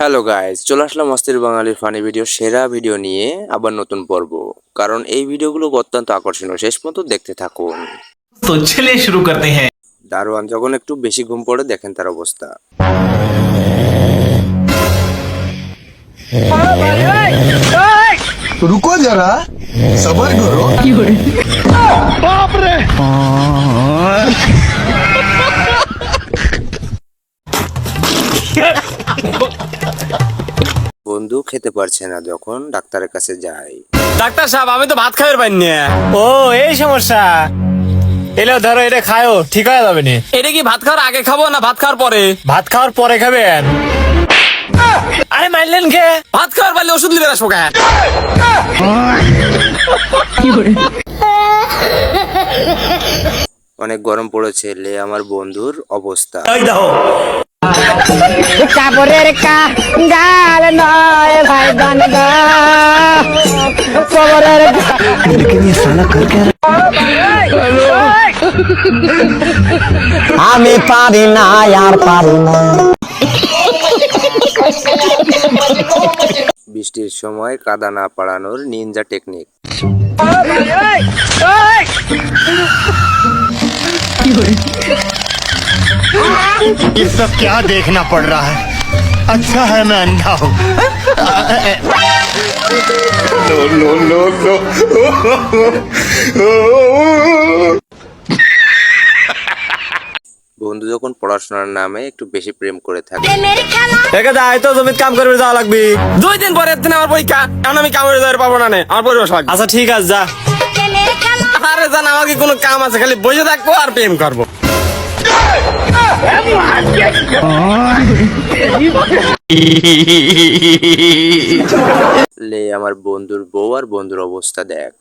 Hello. Guys চলে আসলাম অস্থির বাঙালির ফানি ভিডিও সেরা ভিডিও নিয়ে আবার নতুন পর্ব। কারণ এই ভিডিওগুলো অত্যন্ত আকর্ষণীয় শেষ পর্যন্ত দেখতে থাকুন। तो चलिए शुरू करते हैं দারোয়ান যখন একটু বেশি ঘুম পড়ে দেখেন তার অবস্থা रुको जरा सबर करो বন্ধু খেতে পারছে না যখন ডাক্তারের কাছে যায় ডাক্তার সাহেব আমি তো ভাত খাইবার পাইনি ও এই সমস্যা এলে ধরো এটা খায়ও ঠিক হয়ে যাবে নি। এটা কি ভাত খাওয়ার আগে খাব না ভাত খাওয়ার পরে? ভাত খাওয়ার পরে খাবেন আরে মাইলেন কে? ভাত খাওয়ার পারলে ওষুধ লিবে আসব কেন অনেক গরম পড়েছে লে আমার বন্ধুর অবস্থা। কাপড়ের কাল নয় ভাই কবরের আমি পারি না আর পারি না। বৃষ্টির সময় কাদা না পাড়ানোর নিনজা টেকনিক ये सब क्या देखना पड़ रहा है अच्छा है मैं अंधा हूँ नो नो नो नो বন্ধু যখন পড়াশোনার নামে একটু বেশি প্রেম করে থাকে দেখে যাই তো জমিত কাম করবে যাওয়া লাগবে দুই দিন পরে দিন আমার পরীক্ষা এখন আমি কামড়ে যাওয়ার পাবো না নে, আমার পরিবেশ লাগবে আচ্ছা ঠিক আছে যা আরে জান আমার কি কোনো কাম আছে খালি বসে থাকবো আর প্রেম করবো লে আমার বন্ধুর বউ আর বন্ধুর অবস্থা দেখ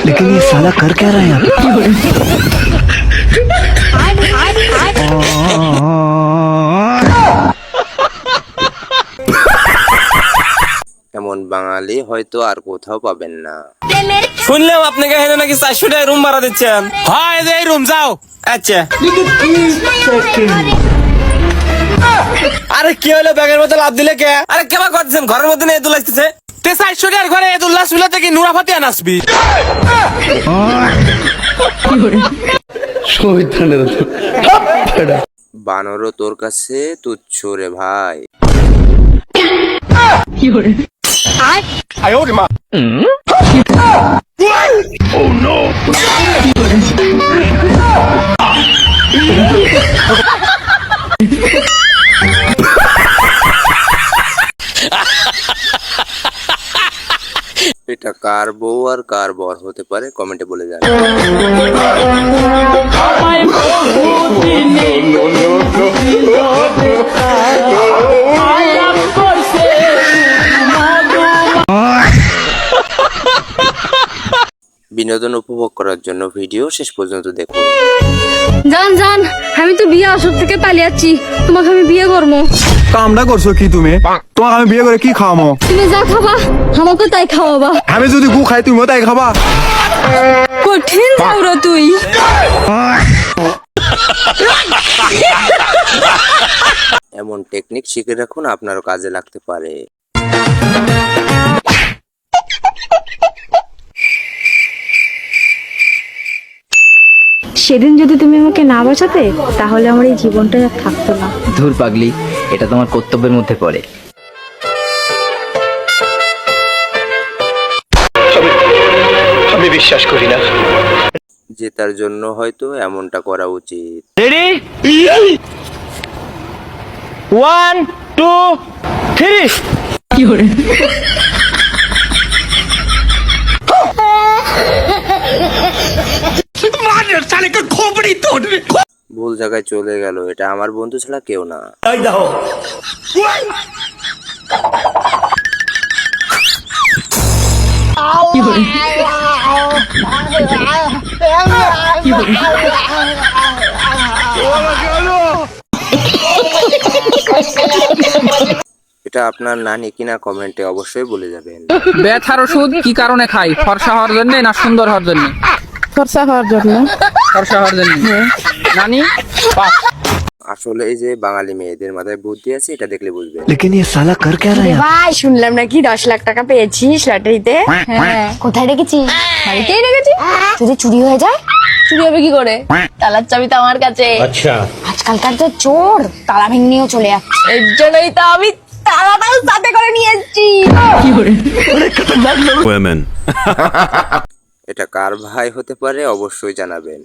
लेकिन ये साला कर क्या रहा है यहाँ पे? এমন বাঙালি হয়তো আর কোথাও পাবেন না শুনলেও আপনাকে হেনে নাকি চারশো টাকা রুম ভাড়া দিচ্ছেন। হয় যে এই রুম যাও। আচ্ছা। আরে কি হলো? ব্যাগের মধ্যে লাভ দিলে কে? আরে কেমন করছেন ঘরের মধ্যে নিয়ে এদুল আসতেছে তে চারশো টাকার ঘরে এদুল্লাহ সুলা থেকে নুরা ফাতিয়া নাচবি। বানরও তোর কাছে তুচ্ছ রে ভাই। এটা কার বউ আর কার বর হতে পারে কমেন্টে বলে যান বিনোদন উপভোগ করার জন্য ভিডিও শেষ পর্যন্ত দেখুন। জান জান আমি তো বিয়ে আসর থেকে পালিয়েছি। তোমাকে আমি বিয়ে করব। কামটা করছ কি তুমি? তোমাকে আমি বিয়ে করে কি খাওয়ামো? তুমি যা খাবা আমাকে তাই খাওয়াবা। আমি যদি গু খাই তুমিও তাই খাবা। কঠিন যাওরা তুই। এমন টেকনিক শিখে রাখুন আপনারও কাজে লাগতে পারে। সেদিন যদি তুমি আমাকে না বাঁচাতে তাহলে আমার এই জীবনটা আর থাকতো না। ধুর পাগলি এটা তোমার কর্তব্যের মধ্যে পড়ে। আমি বিশ্বাস করি না। জেতার জন্য হয়তো এমনটা করা উচিত। রেডি ওয়ান টু থ্রি ভুল জায়গায় চলে গেল এটা আমার বন্ধু ছাড়া কেউ না। এটা আপনার নানি কিনা কমেন্টে অবশ্যই বলে যাবেন। ব্যথার ওষুধ কি কারণে খাই? ফর্সা হওয়ার জন্য না সুন্দর হওয়ার জন্য? ফর্সা হওয়ার জন্য। ফর্সা হওয়ার জন্য? নানি? পাস। আসলে এই যে বাঙালি মেয়েদের মাথায় বুদ্ধি আছে এটা দেখলে বুঝবেন ভাই শুনলাম নাকি দশ লাখ টাকা পেয়েছিস লটারিতে? হ্যাঁ। কোথায় রেখেছিস বাড়িতেই রেখেছি যদি চুরি হয়ে যায় চুরি হবে কি করে? তালার চাবি তো আমার কাছে। আচ্ছা। আজকালকার তো চোর তালা ভেঙেও চলে যাচ্ছে। এর জন্যই তো আমি তালাটাও সাথে করে নিয়ে এসেছি। এটা কার ভাই হতে পারে অবশ্যই জানাবেন।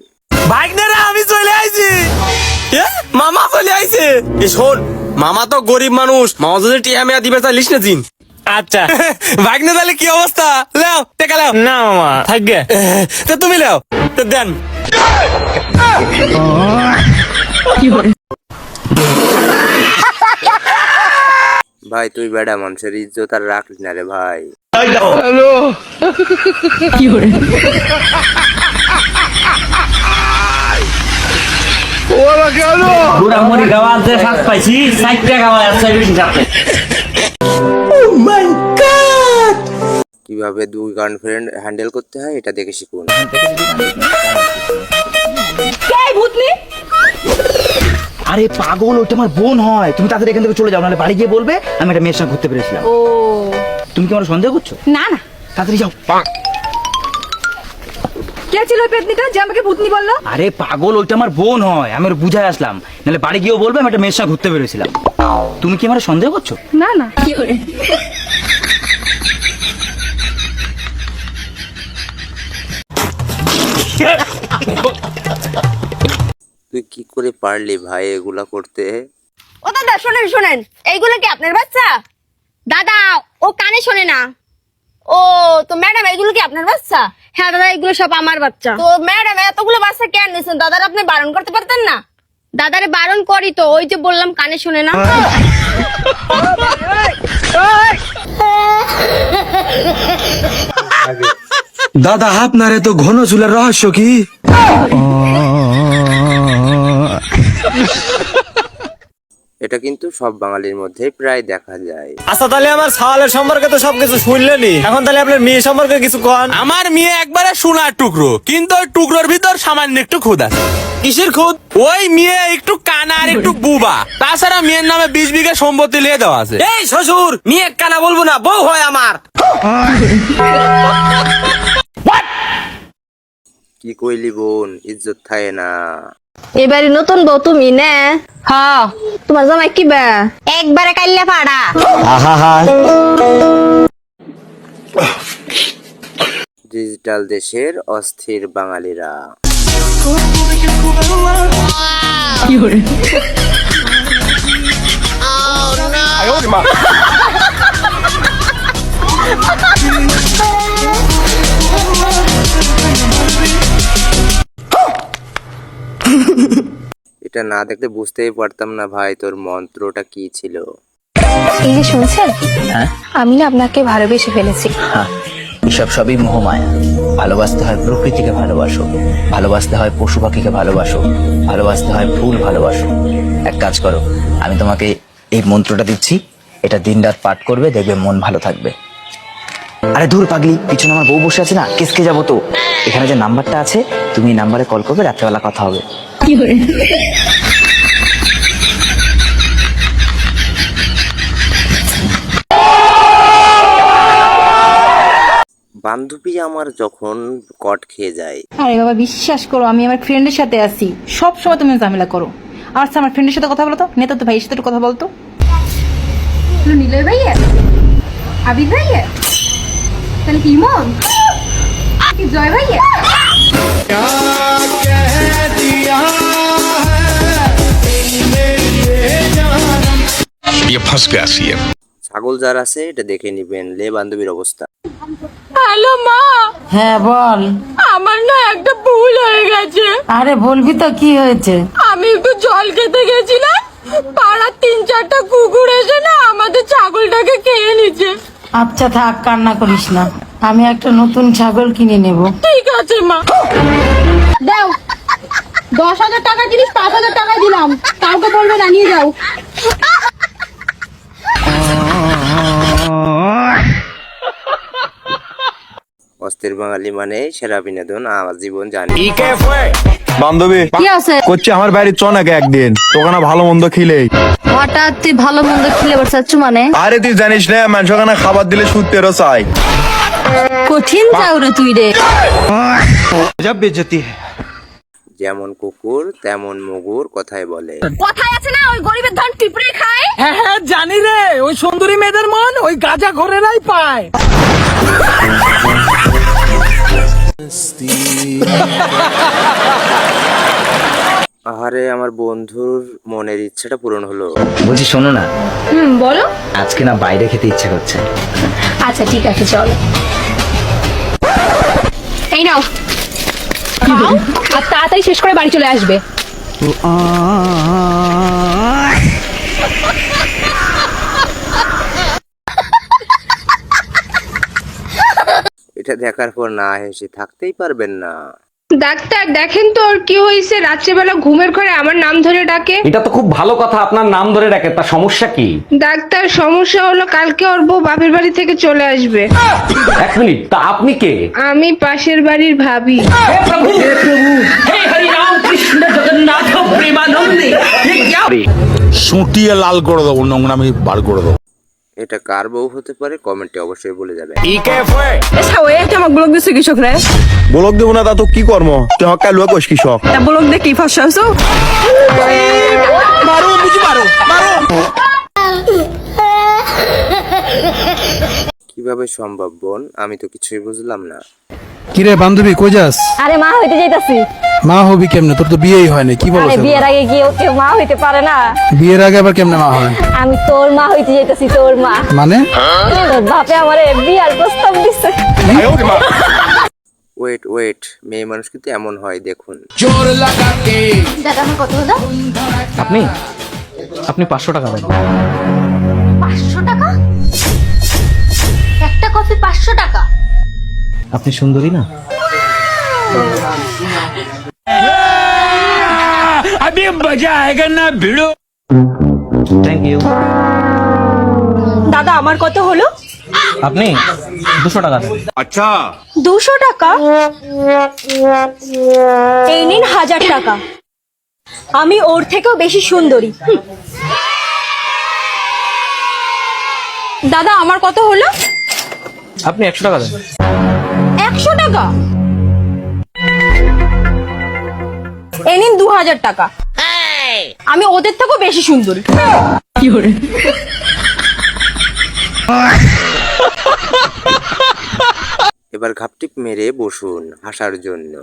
ভাগ্নেরা আমি চলে আইছি। এ, মামা চলে আইছে। এ শোন মামা তো গরিব মানুষ। মামা যদি টিয়া মেয়া দিবে তা লিস না দিন। আচ্ছা। ভাগ্নে তাহলে কি অবস্থা? লেও টেকা লেও। না মামা থাকবে তো তুমি লেও তো দেন। ভাই তুই বেড়া মানুষের ইজ্জত আর রাখলি না রে ভাই। বুড়ামুড়ি গাওয়া যে ফাঁস পাইছি সাইটটা গাওয়া আছে বেশি সাথে কীভাবে দুই গার্লফ্রেন্ড হ্যান্ডেল করতে হয় এটা দেখে শিখুন। আরে পাগল ওটা আমার বোন হয়। তুমি তাদের এখান থেকে চলে যাও নাহলে বাড়ি গিয়ে বলবে আমি একটা মেয়ের সঙ্গে ঘুরতে পেরেছিলাম ও। তুমি কি আমার সন্দেহ করছ? না না। তাড়াতাড়ি যাও। কে ছিল ওই পেতনিটা যে আমাকে ভূতনি বলল? আরে পাগল ওইটা আমার বোন হয় আমি ওর বুঝাই আসলাম। নাহলে বাড়ি গিয়েও বলবে আমি একটা মেয়ের সঙ্গে ঘুরতে পেরেছিলাম তুমি কি আমার সন্দেহ করছ? না না। কি করে? করে পারলি ভাই এগুলা করতে? ও দাদা শোনেন শোনেন। এইগুলো কি আপনার বাচ্চা? দাদা ও কানে শোনে না। ও তো ম্যাডাম এগুলো কি আপনার বাচ্চা? হ্যাঁ দাদা এগুলো সব আমার বাচ্চা। তো ম্যাডাম এতগুলো বাচ্চা কেন নিয়েছেন দাদার আপনি বারণ করতে পারতেন না? দাদারে বারণ করি তো ওই যে বললাম কানে শোনে না। দাদা আপনার এত ঘন চুলের রহস্য কি? এটা কিন্তু সব বাঙালির মধ্যেই প্রায় দেখা যায়। আচ্ছা তাহলে আমার সাওয়ালের সম্পর্কে তো সবকিছু শুনলেনি এখন তাহলে আপনার মেয়ে সম্পর্কে কিছু কন। আমার মেয়ে একবারে সোনার টুকরো কিন্তু ওই টুকরোর ভিতর সামান্য একটু খুদ আছে। কিসের খুদ ওই মেয়ে একটু কানা আর একটু বুবা। তাছাড়া মেয়ের নামে বিশ বিঘা সম্পত্তি লিয়ে দেওয়া আছে। এই শ্বশুর মেয়ে কানা বলব না বউ হয় আমার। কি কইলি বোন ইজ্জত থাকে না। এবারে নতুন বউ তুমি না। হ্যাঁ তোমার জামাই কি বা? একবারে কাইল্লা পাড়া ডিজিটাল দেশের অস্থির বাঙালিরা। এটা না দেখতে বুঝতেই পারতাম না ভাই তোর মন্ত্রটা কি ছিল। এই যে শুনছেন? আমি না আপনাকে ভালোবেসে ফেলেছি। হ্যাঁ এসব সবই মোহমায়া। ভালোবাসতে হয় প্রকৃতিকে ভালোবাসো। ভালোবাসতে হয় পশু পাখিকে ভালোবাসো। ভালোবাসতে হয় ফুল ভালোবাসো। এক কাজ করো আমি তোমাকে এই মন্ত্রটা দিচ্ছি। এটা দিনরাত পাঠ করবে দেখবে মন ভালো থাকবে। আরে দূর পাগলি পিছনে আমার বউ বসে আছে না? কেসকে যাব তো? এখানে যে নাম্বারটা আছে তুমি এই নাম্বারে কল করবে রাত্রেবেলা কথা হবে। বান্ধবী আমার যখন কট খেয়ে যায়। আরে বাবা বিশ্বাস করো আমি আমার ফ্রেন্ডের সাথে আছি। সব সময় তুমি ঝামেলা করো। আচ্ছা আমার ফ্রেন্ডের সাথে কথা বলতো নেতা তো ভাইয়ের সাথে কথা বলতো। নিলয় ভাইয়া। আবির ভাইয়া। তাহলে কি মন কি জয় ভাইয়া। ছাগল যার আছে এটা দেখে নিবেন লে বান্ধবীর অবস্থা। হ্যালো মা। হ্যাঁ বল। আমার না একটা ভুল হয়ে গেছে। আরে বলবি তো কি হয়েছে? আমি একটু জল খেতে গেছিলাম। পাড়ার তিন চারটা কুকুর এসে না আমাদের ছাগলটাকে খেয়ে নিচ্ছে আচ্ছা থাক কান্না করিস না। আমি একটা নতুন ছাগল কিনে নেব। ঠিক আছে মা। দাও। দশ হাজার টাকা জিনিস পাঁচ হাজার টাকা দিলাম। কাউকে বলবে না নিয়ে যাও। অস্থির বাঙালি মানে সেরা বিনোদন আমার জীবন জানি। বান্ধবী কি আছে? করছি আমার বাড়ি চ নাকি একদিন? তোকে ভালো মন্দ খিলেই। হঠাৎ তুই ভালো মন্দ খেলে বসাচ্ছ মানে? আরে তুই জানিস না মানুষ ওখানে খাবার দিলে সুদ তেরো চাই। কঠিন যাও রে। তুই রে যেমন কুকুর তেমন মুগুর কথায় বলে। কথায় আছে না ওই গরিবের ধান পিঁপড়ে খায়? হ্যাঁ হ্যাঁ জানি রে ওই সুন্দরী মেয়েদের মন ওই গাজা ঘরেরাই পায়। আহারে আমার বন্ধুর মনের ইচ্ছাটা পূরণ হলো। বলছি শোনো না। হুম বলো। আজকে না বাইরে খেতে ইচ্ছা করছে। আচ্ছা ঠিক আছে চল। খাও, আর তাড়াতাড়ি শেষ করে বাড়ি চলে আসবে। এটা দেখার পর না হেসে থাকতেই পারবেন না। ডাক্তার দেখেন তো ওর কি হয়েছে। রাত্রেবেলা ঘুমের ঘরে আমার নাম ধরে ডাকে। এটা তো খুব ভালো কথা আপনার নাম ধরে ডাকে তা সমস্যা কি? ডাক্তার সমস্যা হলো কালকে ওর বউ বাপের বাড়ি থেকে চলে আসবে। এক মিনিট তা আপনি কে? আমি পাশের বাড়ির ভাবি। সুটিয়ে লাল করে দেবো নোংরামি বার করে দেবো। এটা কার বউ হতে পারে? কমেন্টে অবশ্যই বলে যাবে। ব্লগ দেবো না তা তো কি কর্ম? তুই মারো কালুয়া কোষ কৃষক কীভাবে সম্ভব বোন? আমি তো কিছুই বুঝলাম না। কিরে বান্ধবী কই যাস? আরে মা হইতে যাইতাছি। মা হবি কেমনে? তোর তো বিয়েই হয় না কি বলো আরে বিয়ের আগে কি কেউ মা হইতে পারে না? বিয়ের আগে আবার কেমনে মা হয়? আমি তোর মা হইতে যাইতাছি তোর মা। মানে? তোর বাপে আমারে বিয়ার প্রস্তাব দিছে। ওয়েট ওয়েট মেয়ে মানুষ কিন্তু এমন হয় দেখুন। জোর লাগাতে। দাদা আমার কত হলো আপনি? আপনি পাঁচশো টাকা দেন। পাঁচশো টাকা? একটা কফি পাঁচশো টাকা? আপনি সুন্দরী না? থ্যাংক ইউ দাদা আমার কত হলো? আপনি দুশো টাকা দেন। দুশো টাকা? এই নিন হাজার টাকা। আমি ওর থেকেও বেশি সুন্দরী। হুম। দাদা আমার কত হলো? আপনি একশো টাকা দেন। একশো টাকা। এই নিন দু হাজার টাকা। আমি ওদের থেকেও বেশি সুন্দরী। এবার ঘাপটিপ মেরে বসুন হাসার জন্য।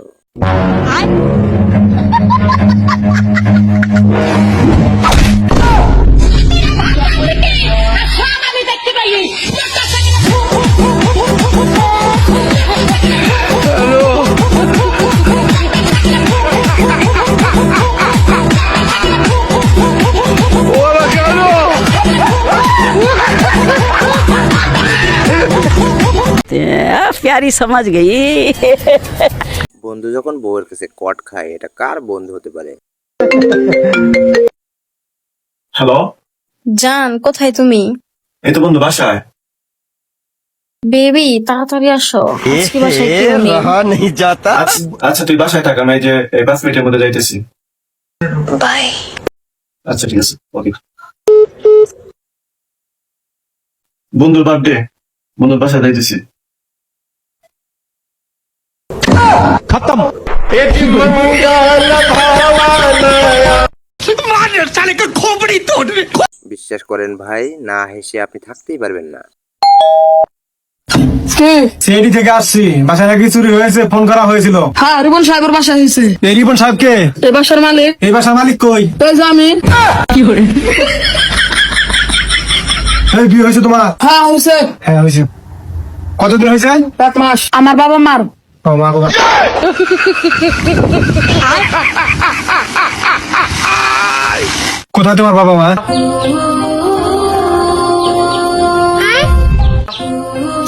প্যারি সমাজ গেই বন্ধু যখন বউয়ের কাছে কট খায় এটা কার বন্ধু হতে পারে হ্যালো জান কোথায় তুমি এই তো বন্ধু বাসায় বেবি তাড়াতাড়ি আসো আজকে বাসায় কেউ নেই नहीं जाता আচ্ছা তুই বাসায় থাক আমি এই যে এই পাঁচ মিনিটের মধ্যে যাইতেছি বাই আচ্ছা ঠিক আছে ওকে বন্ধুর বার্থডে বন্ধুর বাসায় যাইতেছি খতম বিশ্বাস করেন ভাই না হেসে আপনি থাকতেই পারবেন না। থেকে আসছি। বাসায় নাকি চুরি হয়েছে ফোন করা হয়েছিল। হ্যাঁ রিবন সাহেবের বাসা হয়েছে। এই রিপন সাহেবকে? এ বাসার মালিক। এই বাসার মালিক কই? এই জামিন কি করে এই বিয়ে হয়েছে তোমার? হ্যাঁ হয়েছে। হ্যাঁ হয়েছে। কতদিন হয়েছে? এক মাস। আমার বাবা মার। কোথায় তোমার বাবা মা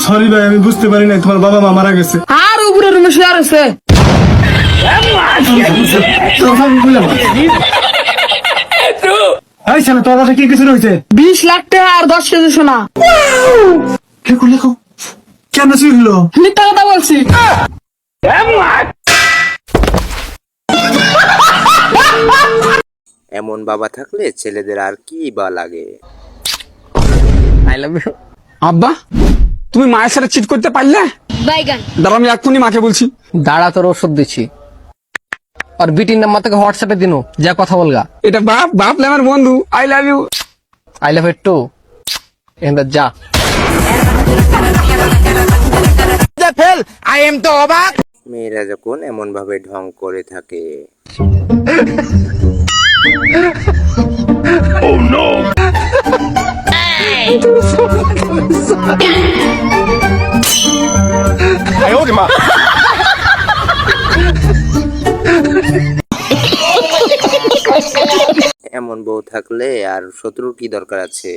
সরি ভাই আমি বুঝতে পারি নাই তোমার বাবা মা মারা গেছে। আর উপরে রুমে শুয়ে আছে এই তোর বাসায় কি কিছু রয়েছে? বিশ লাখ টাকা আর দশ কেজি সোনা। কে করলে কেন ছিল মিথ্যা কথা বলছি। এমন বাবা থাকলে ছেলেদের আর কি বা লাগে? আব্বা তুমি মায়ের সাথে চিট করতে পারলে? বাইগান। দাঁড়া আমি এক্ষুনি মাকে বলছি। দাঁড়া তোর ওষুধ দিচ্ছি। আর বিটির নাম্বার থেকে হোয়াটসঅ্যাপে দিনু যা কথা বলগা। এটা বাপ বাপ লে আমার বন্ধু। I love you I love it too এখানটা যা। মেয়েরা যখন এমন ভাবে ঢং করে থাকে। এমন বউ থাকলে আর শত্রুর কি দরকার আছে?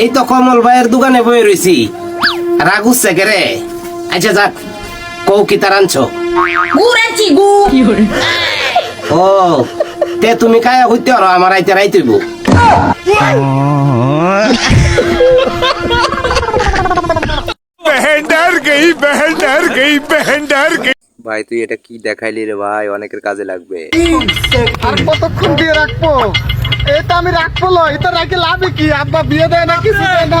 এই তো কমল ভাইয়ের দোকানে বয়ে রয়েছি রাগুস রে আচ্ছা যাক কৌ কি তার আনছো? গু ও তে তুমি কায়া হইতে পারো আমার আইতে রাইতেইব ভাই তুই এটা কি দেখাইলি রে ভাই? অনেকের কাজে লাগবে। আর কতক্ষণ দিয়ে রাখব? এটা আমি রাখব লো এটা রাখে লাভে কি? আব্বা বিয়ে দেয় না কিছু দেয় না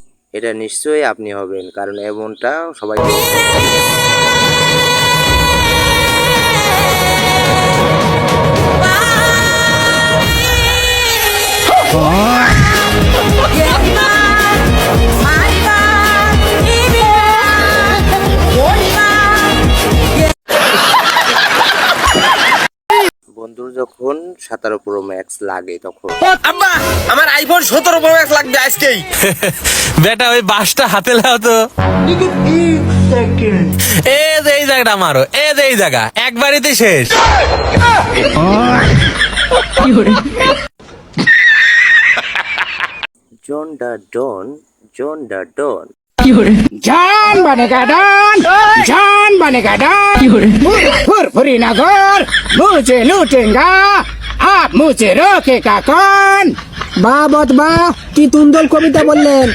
এটা নিশ্চয়ই আপনি হবেন কারণ এমনটা সবাই যখন সাতারো প্রো ম্যাক্স লাগে তখন। আব্বা আমার আইফোন সতেরো প্রো ম্যাক্স লাগবে আজকেই। বেটা ওই বাসটা হাতে লাও তো। এ যে এই জায়গাটা মারো এ যে এই জায়গা একবারিতে শেষ। জন ডা ডন জন ডা ডন। জান বনেগা ডান জান বনেগা ডান ফুরফুরি নগর মুঝে লুটেঙ্গা আপ মুঝে রোকে কাকন। বা বত বা কি তুন্দল কবিতা বললেন?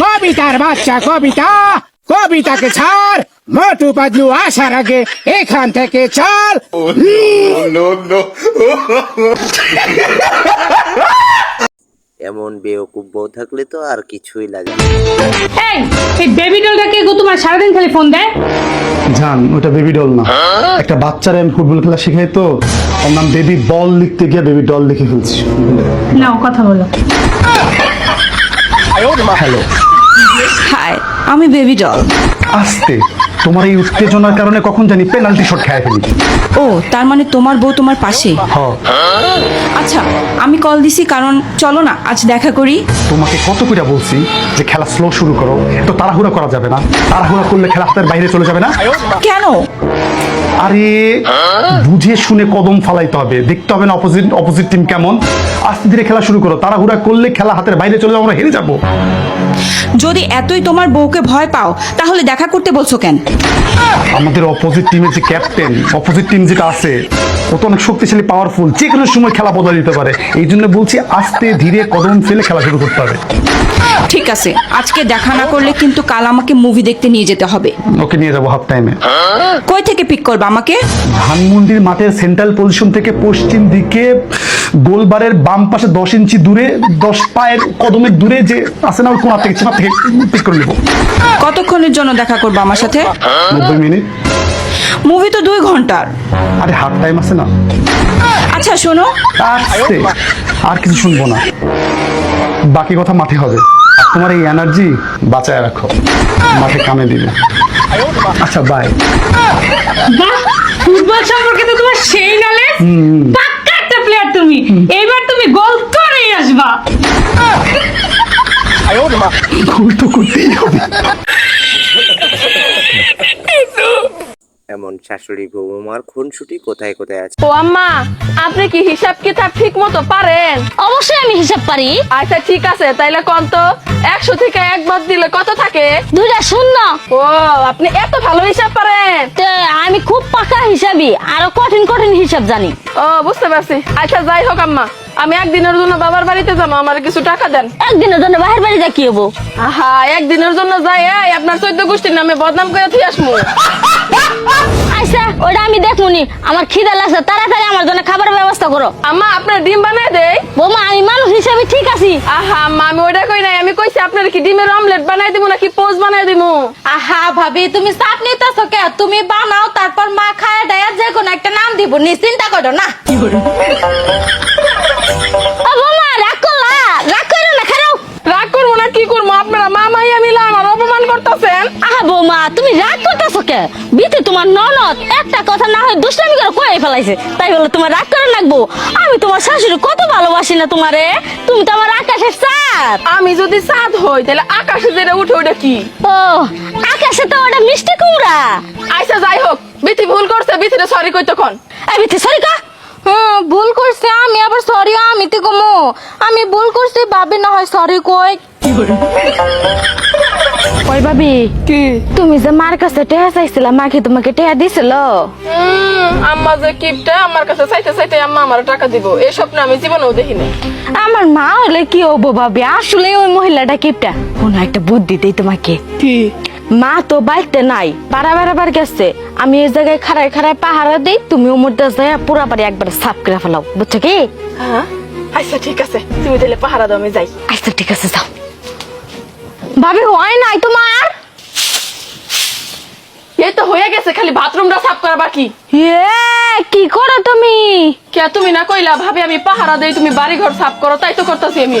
কবিতার বাচ্চা কবিতা কবিতাকে ছাড়। মোটু পাতলু আসার আগে এখান থেকে চল। এমন বেওকুব বউ থাকলে তো আর কিছুই লাগে না। এই এই বেবি ডলটাকে গো তোমার সারাদিন খালি ফোন দেয়? জান ওটা বেবি ডল না। একটা বাচ্চারা আমি ফুটবল খেলা শিখাই তো ওর নাম বেবি বল লিখতে গিয়ে বেবি ডল লিখে ফেলছি। নাও কথা বলো। হ্যালো হাই আমি বেবি ডল আস্তে। তোমার এই উত্তেজনার কারণে কখন জানি পেনাল্টি শট খেয়ে ফেলি। ও তার মানে তোমার বউ তোমার পাশে? আচ্ছা আমি কল দিছি কারণ চলো না আজ দেখা করি। তোমাকে কত করে বলছি যে খেলা স্লো শুরু করো তো তাড়াহুড়া করা যাবে না। তাড়াহুড়া করলে খেলা হাতের বাইরে চলে যাবে না? কেন? আরে বুঝে শুনে কদম ফালাইতে হবে। দেখতে হবে না অপোজিট অপোজিট টিম কেমন। আস্তে ধীরে খেলা শুরু করো। তাড়াহুড়া করলে খেলা হাতের বাইরে চলে যাব আমরা হেরে যাব। যদি এতই তোমার বউকে ভয় পাও তাহলে দেখা করতে বলছো কেন? আমাদের অপোজিট টিমের যে ক্যাপ্টেন অপোজিট টিম যেটা আছে ও তো অনেক শক্তিশালী পাওয়ারফুল যে কোনো সময় খেলা বদলে দিতে পারে। এই জন্য বলছি আস্তে ধীরে কদম ফেলে খেলা শুরু করতে হবে। ঠিক আছে আজকে দেখা না করলে কিন্তু কাল আমাকে মুভি দেখতে নিয়ে যেতে হবে। ওকে নিয়ে যাব হাফ টাইমে কই থেকে পিক করবে? আমাকে? ধানমন্ডির মাঠের সেন্ট্রাল পজিশন থেকে পশ্চিম দিকে গোলবারের বাম পাশে দশ ইঞ্চি দূরে দশ পায়ের কদমের দূরে যে আছে না কোনা থেকে থেকে পিক করে নেব। কতক্ষণের জন্য দেখা করব আমার সাথে? নব্বই মিনিট। মুভি তো দুই ঘণ্টার। আরে হাফ টাইম আছে না। আচ্ছা শোনো। আসতে। আর কিছু শুনব না। বাকি কথা মাঠে হবে। আর তোমার এই এনার্জি বাঁচায় রাখো। মাঠে কামে দিবে। আচ্ছা বাই ফুটবল সম্পর্কে তো তোমার সেই নলেজ পাক্কা একটা প্লেয়ার তুমি। এবার তুমি গোল করেই আসবা। গোল তো করতেই হবে। এমন শাশুড়ি বৌমার খুনসুটি কোথায় কোথায় আছে? ও আম্মা আপনি কি হিসাব কিতাব ঠিক মতো পারেন? অবশ্যই আমি হিসাব পারি। আচ্ছা ঠিক আছে তাইলে কোন তো। একশো থেকে এক বাদ দিলে কত থাকে? দুইটা শূন্য। ও আপনি এত ভালো হিসাব পারেন। আমি খুব পাকা হিসাবই আরও কঠিন কঠিন হিসাব জানি। ও বুঝতে পারছি। আচ্ছা যাই হোক আম্মা। আমি একদিনের জন্য বাবার বাড়িতে যাব আমার কিছু টাকা দেন। একদিনের জন্য বাহির বাড়ি যা কি হব? আহা একদিনের জন্য যাই এই আপনার চোদ্দ গোষ্ঠীর নামে বদনাম করে থুই আসমু। আচ্ছা ওটা আমি দেখুনি আমার খিদে লাগছে তাড়াতাড়ি আমার জন্য খাবার ব্যবস্থা করো। আম্মা আপনার ডিম বানায় দেই। বৌমা আমি মানুষ হিসেবে ঠিক আছি। আহা আম্মা আমি ওটা কই নাই আমি কইছি আপনার কি ডিমের অমলেট বানাই দিব নাকি পোজ বানাই দিব আহা ভাবি তুমি চাপ নিতেছো কে? তুমি বানাও তারপর মা খায় দেয় যে কোনো একটা নাম দিব নিশ্চিন্তা করো না। বৌমা রাগ করলা? রাগ করো না খারাও রাগ করব না কি করব? আপনারা মা মাইয়া আমার অপমান করতেছেন। আহা বৌমা তুমি রাগ করতেছো কে? বিতে তোমার ননদ একটা কথা না হয় দুষ্টামি করে কয়ে ফেলাইছে? তাই বলে তোমার রাগ করে লাগবো। আমি তোমার শাশুড়ি কত ভালোবাসি না তোমারে? তুমি তো আমার আকাশের চাঁদ আমি যদি চাঁদ হই তাহলে আকাশে যেটা উঠে ওটা কি? ও আকাশে তো ওটা মিষ্টি কুমড়া। আচ্ছা যাই হোক বিথি ভুল করছে বিথিরে সরি কই তখন এই বিথি সরি কা ভুল করছে আমি আবার সরি আমি তো কমো। আমি ভুল করছি ভাবি না হয় সরি কই ওই ভাবি? কি? তুমি যে মার কাছে টেহা চাইছিলা মা কি তোমাকে টেহা দিছিল? আম্মা যে কিপটা আমার কাছে চাইতে চাইতে আম্মা আমার টাকা দিব। এই স্বপ্ন আমি জীবনেও দেখিনি আমার মা হলে কি হব ভাবি? আসলে ওই মহিলাটা কিপটা। কোন একটা বুদ্ধি দেই তোমাকে। কি? মা তো বাইতে নাই পাড়া বেড়াবার গেছে। আমি এই জায়গায় খাড়ায় খাড়ায় পাহারা দিই তুমি ওমর দিয়ে যায় পুরা বাড়ি একবার সাফ করে ফেলাও বুঝছ কি? হ্যাঁ আচ্ছা ঠিক আছে তুমি তাহলে পাহারা দাও আমি যাই। আচ্ছা ঠিক আছে যাও। ভাবি হয় নাই তোমার? এই তো হয়ে গেছে খালি বাথরুমটা সাফ করা বাকি। এ কি করো তুমি? কে তুমি না কইলা ভাবি আমি পাহারা দেই তুমি বাড়ি ঘর সাফ করো তাই তো করতেছি আমি।